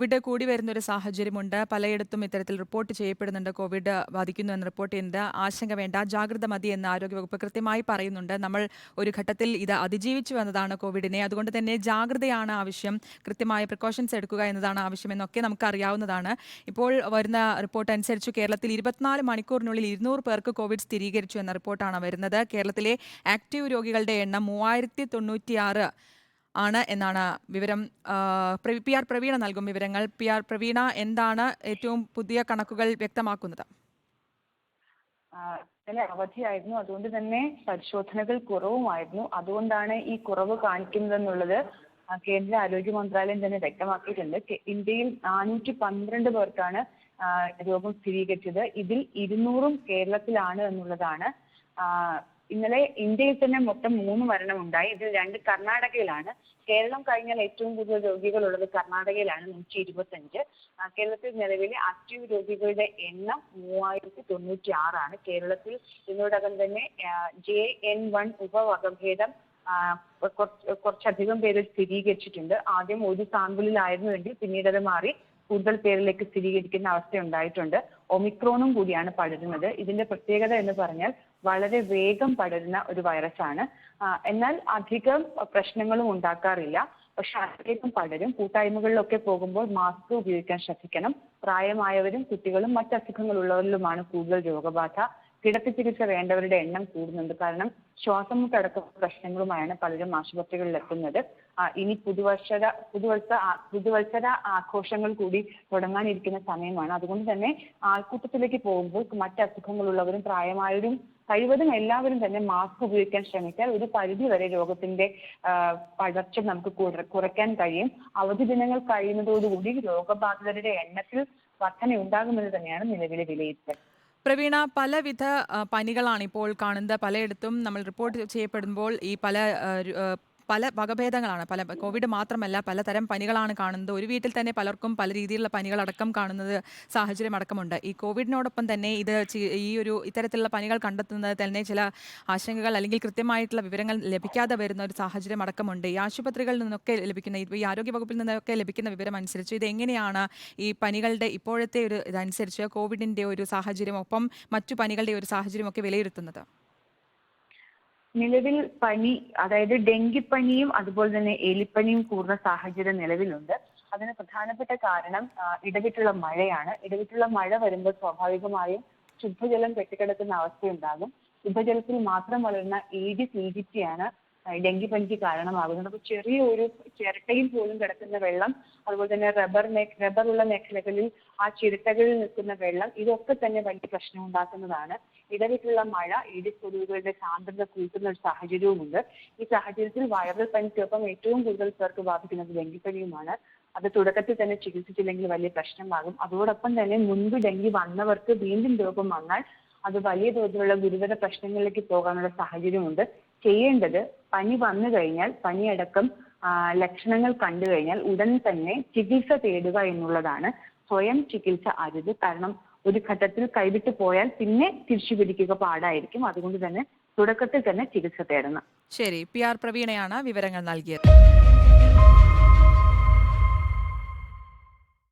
Covid കൂടി വരുന്ന ഒരു സാഹചര്യമുണ്ട്. പലയിടത്തും ഇത്തരത്തിൽ റിപ്പോർട്ട് ചെയ്യപ്പെടുന്നുണ്ട്. കോവിഡ് ബാധിക്കുന്നു എന്ന് റിപ്പോർട്ട് ചെയ്യുന്നത് ആശങ്ക വേണ്ട ജാഗ്രത മതി എന്ന് ആരോഗ്യവകുപ്പ് കൃത്യമായി പറയുന്നുണ്ട്. നമ്മൾ ഒരു ഘട്ടത്തിൽ ഇത് അതിജീവിച്ചു വന്നതാണ് കോവിഡിനെ. അതുകൊണ്ട് തന്നെ ജാഗ്രതയാണ് ആവശ്യം. കൃത്യമായ പ്രിക്കോഷൻസ് എടുക്കുക എന്നതാണ് ആവശ്യമെന്നൊക്കെ നമുക്ക് അറിയാവുന്നതാണ് ഇപ്പോൾ വരുന്ന റിപ്പോർട്ട് അനുസരിച്ച് കേരളത്തിൽ ഇരുപത്തിനാല് മണിക്കൂറിനുള്ളിൽ ഇരുന്നൂറ് പേർക്ക് കോവിഡ് സ്ഥിരീകരിച്ചു എന്ന റിപ്പോർട്ടാണ് വരുന്നത്. കേരളത്തിലെ ആക്റ്റീവ് രോഗികളുടെ എണ്ണം മൂവായിരത്തി തൊണ്ണൂറ്റിയാറ് ആണ് എന്നാണ് വിവരം. പി ആർ പ്രവീണ നൽകും വിവരങ്ങൾ. പി ആർ പ്രവീണ എന്താണ് ഏറ്റവും പുതിയ കണക്കുകൾ വ്യക്തമാക്കുന്നത്? അവധിയായിരുന്നു. അതുകൊണ്ട് തന്നെ പരിശോധനകൾ കുറവുമായിരുന്നു. അതുകൊണ്ടാണ് ഈ കുറവ് കാണിക്കുന്നതെന്നുള്ളത് കേന്ദ്ര ആരോഗ്യ മന്ത്രാലയം തന്നെ വ്യക്തമാക്കിയിട്ടുണ്ട്. ഇന്ത്യയിൽ നാനൂറ്റി പന്ത്രണ്ട് പേർക്കാണ് രോഗം സ്ഥിരീകരിച്ചത്. ഇതിൽ ഇരുന്നൂറും കേരളത്തിലാണ് എന്നുള്ളതാണ് ഇന്നലെ ഇന്ത്യയിൽ തന്നെ മൊത്തം മൂന്ന് മരണമുണ്ടായി. ഇതിൽ രണ്ട് കർണാടകയിലാണ്. കേരളം കഴിഞ്ഞാൽ ഏറ്റവും കൂടുതൽ രോഗികളുള്ളത് കർണാടകയിലാണ് നൂറ്റി ഇരുപത്തഞ്ച് കേരളത്തിൽ നിലവിലെ ആക്റ്റീവ് രോഗികളുടെ എണ്ണം മൂവായിരത്തി തൊണ്ണൂറ്റി ആറാണ് കേരളത്തിൽ ഇതിനോടകം തന്നെ ജെ എൻ വൺ ഉപവകഭേദം കുറച്ച് കുറച്ചധികം പേര് സ്ഥിരീകരിച്ചിട്ടുണ്ട്. ആദ്യം ഒരു സാമ്പിളിലായിരുന്നുവെങ്കിൽ പിന്നീട് അത് മാറി കൂടുതൽ പേരിലേക്ക് സ്ഥിരീകരിക്കുന്ന അവസ്ഥ ഉണ്ടായിട്ടുണ്ട്. ഒമിക്രോണും കൂടിയാണ് പടരുന്നത്. ഇതിന്റെ പ്രത്യേകത എന്ന് പറഞ്ഞാൽ വളരെ വേഗം പടരുന്ന ഒരു വൈറസ് ആണ് എന്നാൽ അധികം പ്രശ്നങ്ങളും ഉണ്ടാക്കാറില്ല. പക്ഷെ അതിലേക്കും പടരും. കൂട്ടായ്മകളിലൊക്കെ പോകുമ്പോൾ മാസ്ക് ഉപയോഗിക്കാൻ ശ്രദ്ധിക്കണം. പ്രായമായവരും കുട്ടികളും മറ്റ് അസുഖങ്ങളുള്ളവരിലുമാണ് കൂടുതൽ രോഗബാധ. കിടത്തി ചികിത്സ വേണ്ടവരുടെ എണ്ണം കൂടുന്നുണ്ട്. കാരണം ശ്വാസം ശ്വാസമുട്ടടക്കം പ്രശ്നങ്ങളുമായാണ് പലരും ആശുപത്രികളിൽ എത്തുന്നത്. ഇനി പുതുവത്സര ആ- പുതുവത്സര ആഘോഷങ്ങൾ കൂടി തുടങ്ങാനിരിക്കുന്ന സമയമാണ്. അതുകൊണ്ട് തന്നെ ആൾക്കൂട്ടത്തിലേക്ക് പോകുമ്പോൾ മറ്റ് അസുഖങ്ങളുള്ളവരും പ്രായമായവരും കഴിവതും എല്ലാവരും തന്നെ മാസ്ക് ഉപയോഗിക്കാൻ ശ്രമിച്ചാൽ ഒരു പരിധി വരെ രോഗത്തിന്റെ പകർച്ച നമുക്ക് കുറയ്ക്കാൻ കഴിയും. അവധി ദിനങ്ങൾ കഴിയുന്നതോടുകൂടി രോഗബാധിതരുടെ എണ്ണത്തിൽ വർധന ഉണ്ടാകുമെന്ന് തന്നെയാണ് നിലവിലെ വിലയിരുത്തൽ. പ്രവീണ പലവിധ പനികളാണ് ഇപ്പോൾ കാണുന്നത്. പലയിടത്തും നമ്മൾ റിപ്പോർട്ട് ചെയ്യപ്പെടുമ്പോൾ ഈ പല പല വകഭേദങ്ങളാണ്. പല കോവിഡ് മാത്രമല്ല പലതരം പനികളാണ് കാണുന്നത്. ഒരു വീട്ടിൽ തന്നെ പലർക്കും പല രീതിയിലുള്ള പനികളടക്കം കാണുന്നത് സാഹചര്യം അടക്കമുണ്ട്. ഈ കോവിഡിനോടൊപ്പം തന്നെ ഇത് ഈ ഒരു ഇത്തരത്തിലുള്ള പനികൾ കണ്ടെത്തുന്നത് തന്നെ ചില ആശങ്കകൾ അല്ലെങ്കിൽ കൃത്യമായിട്ടുള്ള വിവരങ്ങൾ ലഭിക്കാതെ വരുന്ന ഒരു സാഹചര്യം അടക്കമുണ്ട്. ഈ ആശുപത്രികളിൽ നിന്നൊക്കെ ലഭിക്കുന്ന ഈ ആരോഗ്യ വകുപ്പിൽ നിന്നൊക്കെ ലഭിക്കുന്ന വിവരം അനുസരിച്ച് ഇത് എങ്ങനെയാണ് ഈ പനികളുടെ ഇപ്പോഴത്തെ ഒരു ഇതനുസരിച്ച് കോവിഡിന്റെ ഒരു സാഹചര്യം ഒപ്പം മറ്റു പനികളുടെ ഒരു സാഹചര്യമൊക്കെ വിലയിരുത്തുന്നത്? നിലവിൽ പനി അതായത് ഡെങ്കിപ്പനിയും അതുപോലെ തന്നെ എലിപ്പനിയും കൂടുന്ന സാഹചര്യം നിലവിലുണ്ട്. അതിന് പ്രധാനപ്പെട്ട കാരണം ഇടവിട്ടുള്ള മഴയാണ്. ഇടവിട്ടുള്ള മഴ വരുമ്പോൾ സ്വാഭാവികമായും ശുദ്ധജലം കെട്ടിക്കിടക്കുന്ന അവസ്ഥയുണ്ടാകും. ശുദ്ധജലത്തിൽ മാത്രം വളരുന്ന ഏഡിസ് ഈജിപ്തിയാണ് ഡെങ്കിപ്പനിക്ക് കാരണമാകുന്നത് അപ്പോൾ ചെറിയ ഒരു ചിരട്ടയിൽ പോലും കിടക്കുന്ന വെള്ളം അതുപോലെ തന്നെ റബ്ബർ റബ്ബറുള്ള മേഖലകളിൽ ആ ചിരട്ടകളിൽ നിൽക്കുന്ന വെള്ളം ഇതൊക്കെ തന്നെ വലിയ പ്രശ്നം ഉണ്ടാക്കുന്നതാണ്. ഇടവിട്ടുള്ള മഴ കൊതുകുകളുടെ സാന്ദ്രത കൂട്ടുന്ന ഒരു സാഹചര്യവുമുണ്ട്. ഈ സാഹചര്യത്തിൽ വൈറൽ പനിക്കൊപ്പം ഏറ്റവും കൂടുതൽ പേർക്ക് ബാധിക്കുന്നത് ഡെങ്കിപ്പനിയുമാണ്. അത് തുടക്കത്തിൽ തന്നെ ചികിത്സിച്ചില്ലെങ്കിൽ വലിയ പ്രശ്നമാകും. അതോടൊപ്പം തന്നെ മുൻപ് ഡെങ്കി വന്നവർക്ക് വീണ്ടും രോഗം വന്നാൽ അത് വലിയ തോതിലുള്ള ഗുരുതര പ്രശ്നങ്ങളിലേക്ക് പോകാനുള്ള സാഹചര്യമുണ്ട്. ചെയ്യേണ്ടത് പനി വന്നു കഴിഞ്ഞാൽ പനിയടക്കം ലക്ഷണങ്ങൾ കണ്ടു കഴിഞ്ഞാൽ ഉടൻ തന്നെ ചികിത്സ തേടുക എന്നുള്ളതാണ് സ്വയം ചികിത്സ അരുത് കാരണം. ഒരു ഘട്ടത്തിൽ കൈവിട്ടു പോയാൽ പിന്നെ തിരിച്ചു പിടിക്കുക പാടായിരിക്കും. അതുകൊണ്ട് തന്നെ തുടക്കത്തിൽ തന്നെ ചികിത്സ തേടണം. ശരി പി ആർ പ്രവീണയാണ് വിവരങ്ങൾ നൽകിയത്.